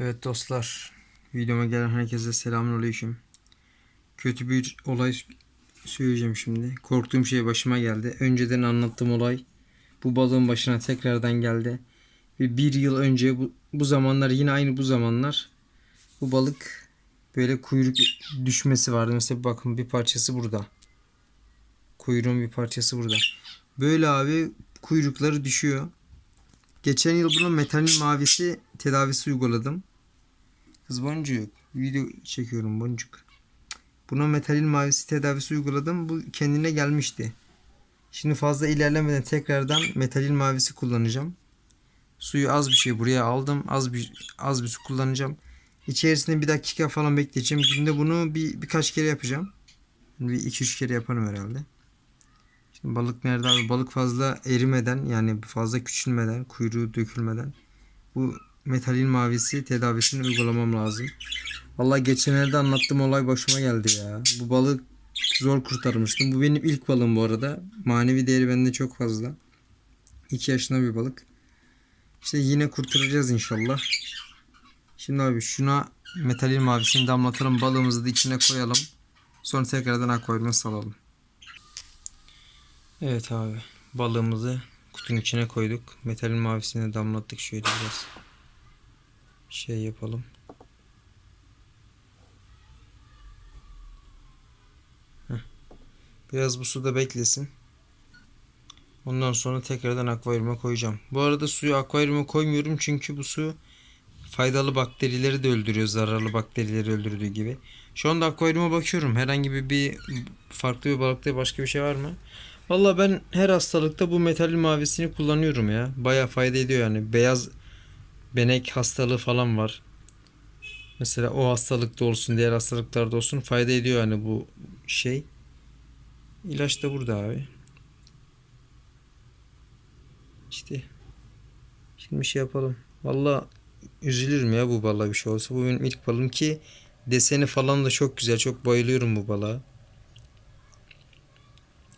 Evet dostlar, videoma gelen herkese selamünaleyküm. Kötü bir olay söyleyeceğim şimdi. Korktuğum şey başıma geldi. Önceden anlattığım olay bu balığın başına tekrardan geldi. Ve bir yıl önce bu, bu zamanlar yine aynı bu zamanlar bu balık böyle kuyruk düşmesi vardı. Mesela bakın bir parçası burada. Kuyruğun bir parçası burada. Böyle abi kuyrukları düşüyor. Geçen yıl buna metalin mavisi tedavisi uyguladım. Kız boncuk. Video çekiyorum boncuk. Buna metalin mavisi tedavisi uyguladım. Bu kendine gelmişti. Şimdi fazla ilerlemeden tekrardan metalin mavisi kullanacağım. Suyu az bir şey buraya aldım. Az bir az bir su kullanacağım. İçerisinde bir dakika falan bekleyeceğim. Günde bunu bir birkaç kere yapacağım. Bir iki üç kere yaparım herhalde. Şimdi balık nerede abi? Balık fazla erimeden yani fazla küçülmeden, kuyruğu dökülmeden bu metalin mavisi tedavisini uygulamam lazım. Vallahi geçenlerde anlattığım olay başıma geldi ya. Bu balık zor kurtarmıştım. Bu benim ilk balığım bu arada. Manevi değeri bende çok fazla. 2 yaşında bir balık. İşte yine kurtaracağız inşallah. Şimdi abi şuna metalin mavisini damlatalım. Balığımızı da içine koyalım. Sonra tekrardan akvaryuma salalım. Evet abi. Balığımızı kutunun içine koyduk. Metalin mavisini damlattık. Şöyle biraz şey yapalım. Biraz bu suda beklesin. Ondan sonra tekrardan akvaryuma koyacağım. Bu arada suyu akvaryuma koymuyorum çünkü bu su faydalı bakterileri de öldürüyor. Zararlı bakterileri öldürdüğü gibi. Şu anda akvaryuma bakıyorum. Herhangi bir, bir farklı bir balıkta başka bir şey var mı? Valla ben her hastalıkta bu metalin mavisini kullanıyorum ya. Baya fayda ediyor yani. Beyaz benek hastalığı falan var. Mesela o hastalıkta olsun, diğer hastalıklarda olsun fayda ediyor yani bu şey. İlaç da burada abi. İşte şimdi bir şey yapalım. Valla üzülürüm ya bu balığa bir şey olsa. Bu benim ilk balım ki deseni falan da çok güzel. Çok bayılıyorum bu balığa.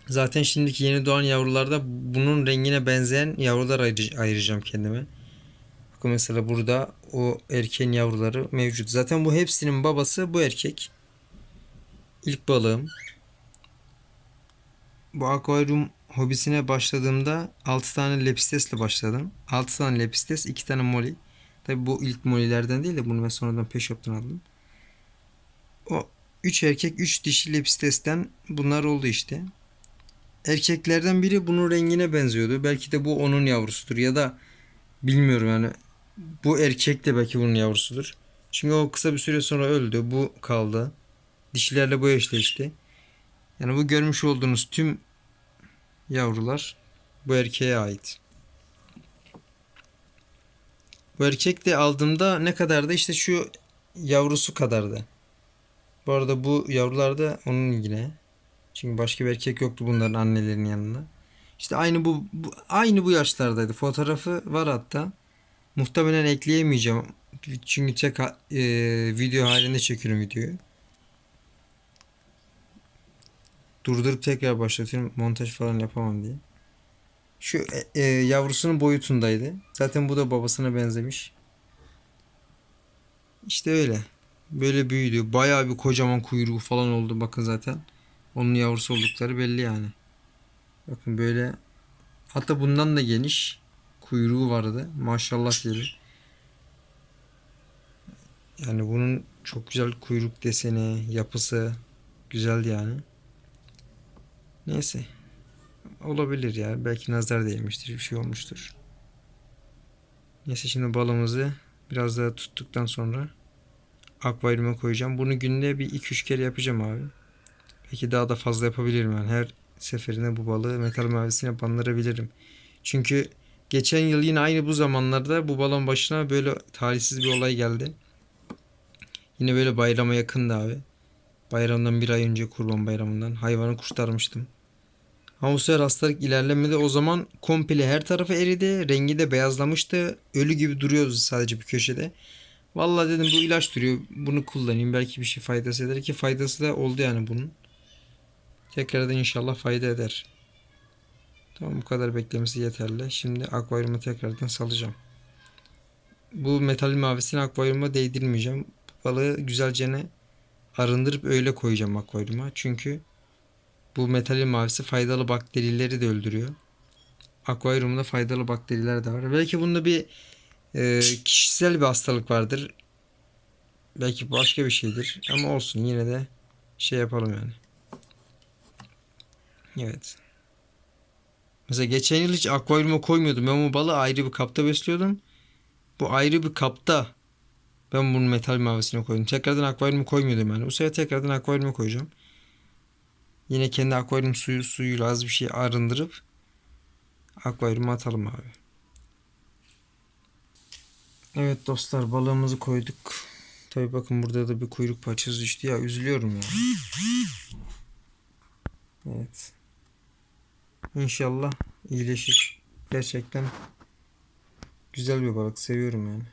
Zaten şimdiki yeni doğan yavrularda bunun rengine benzeyen yavrular ayır- ayıracağım kendime. Bakın mesela burada o erkeğin yavruları mevcut. Zaten bu hepsinin babası bu erkek. İlk balığım. Bu akvaryum hobisine başladığımda 6 tane lepistesle başladım. 6 tane lepistes, 2 tane moli. Tabi bu ilk molilerden değil de bunu ben sonradan peşoptan aldım. O 3 erkek 3 dişi lepistesten bunlar oldu işte. Erkeklerden biri bunun rengine benziyordu. Belki de bu onun yavrusudur ya da bilmiyorum yani. Bu erkek de belki bunun yavrusudur. Çünkü o kısa bir süre sonra öldü. Bu kaldı. Dişilerle bu eşleşti. Yani bu görmüş olduğunuz tüm yavrular bu erkeğe ait. Bu erkek de aldığımda ne kadardı? İşte şu yavrusu kadardı. Bu arada bu yavrular da onun yine. Çünkü başka bir erkek yoktu bunların annelerinin yanında. İşte aynı bu, bu aynı bu yaşlardaydı. Fotoğrafı var hatta. Muhtemelen ekleyemeyeceğim. Çünkü tek e, video halinde çekiyorum videoyu. Durdurup tekrar başlatıyorum. Montaj falan yapamam diye. Şu e, e, yavrusunun boyutundaydı. Zaten bu da babasına benzemiş. İşte öyle. Böyle büyüdü. Bayağı bir kocaman kuyruğu falan oldu. Bakın zaten. Onun yavrusu oldukları belli yani. Bakın böyle. Hatta bundan da geniş. Kuyruğu vardı. Maşallah diyelim. Yani bunun çok güzel kuyruk deseni, yapısı güzeldi yani. Neyse. Olabilir ya. Belki nazar değmiştir. Bir şey olmuştur. Neyse şimdi balımızı biraz daha tuttuktan sonra akvaryuma koyacağım. Bunu günde bir 2-3 kere yapacağım abi. Belki daha da fazla yapabilirim yani. Her seferinde bu balığı metal mavisine bandırabilirim. Çünkü geçen yıl yine aynı bu zamanlarda bu balon başına böyle talihsiz bir olay geldi. Yine böyle bayrama yakındı abi. Bayramdan bir ay önce kurban bayramından hayvanı kurtarmıştım. Ama bu sefer hastalık ilerlemedi. O zaman komple her tarafı eridi. Rengi de beyazlamıştı. Ölü gibi duruyordu sadece bir köşede. Vallahi dedim bu ilaç duruyor. Bunu kullanayım. Belki bir şey faydası eder ki faydası da oldu yani bunun. Tekrardan inşallah fayda eder. Tamam bu kadar beklemesi yeterli. Şimdi akvaryuma tekrardan salacağım. bu metal mavisini akvaryuma değdirmeyeceğim. Balığı güzelce arındırıp öyle koyacağım akvaryuma. Çünkü bu metalin mavisi faydalı bakterileri de öldürüyor. Akvaryumda faydalı bakteriler de var. Belki bunda bir e, kişisel bir hastalık vardır. Belki başka bir şeydir. Ama olsun yine de şey yapalım yani. Evet. Mesela geçen yıl hiç akvaryuma koymuyordum. Ben bu balığı ayrı bir kapta besliyordum. Bu ayrı bir kapta ben bunun metal mavisine koydum. Tekrardan akvaryuma koymuyordum yani. Bu sefer tekrardan akvaryuma koyacağım. Yine kendi akvaryum suyu suyuyla az bir şey arındırıp akvaryuma atalım abi. Evet dostlar balığımızı koyduk. Tabi bakın burada da bir kuyruk parçası düştü ya üzülüyorum ya. Evet. İnşallah iyileşir. Gerçekten güzel bir balık. Seviyorum yani.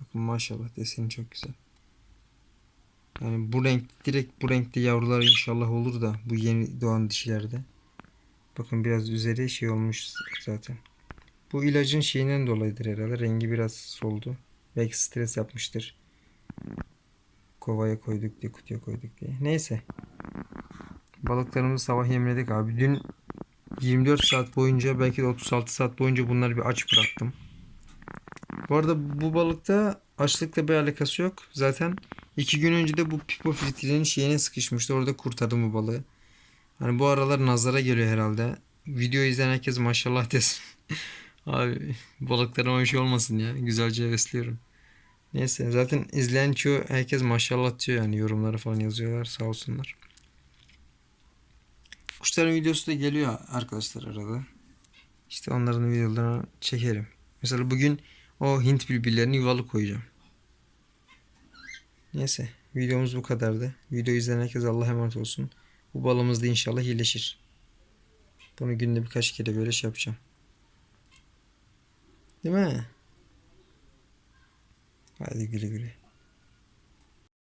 Bakın maşallah deseni çok güzel. Yani bu renk direkt bu renkte yavrular inşallah olur da bu yeni doğan dişilerde. Bakın biraz üzeri şey olmuş zaten. Bu ilacın şeyinden dolayıdır herhalde. Rengi biraz soldu. Belki stres yapmıştır. Kovaya koyduk diye kutuya koyduk diye. Neyse. Balıklarımızı sabah yemledik abi. Dün 24 saat boyunca belki de 36 saat boyunca bunları bir aç bıraktım. Bu arada bu balıkta açlıkla bir alakası yok. Zaten iki gün önce de bu pipo filtrenin şeyine sıkışmıştı. Orada kurtardım bu balığı. Hani bu aralar nazara geliyor herhalde. Video izleyen herkes maşallah desin. Abi balıklarıma bir şey olmasın ya. Güzelce besliyorum. Neyse zaten izleyen çoğu herkes maşallah diyor yani yorumları falan yazıyorlar sağ olsunlar. Kuşların videosu da geliyor arkadaşlar arada. İşte onların videolarını çekerim. Mesela bugün o Hint bülbüllerini yuvalı koyacağım. Neyse videomuz bu kadardı. Video izleyen herkes Allah'a emanet olsun. Bu balımız da inşallah iyileşir. Bunu günde birkaç kere böyle şey yapacağım. Değil mi? Hadi güle güle.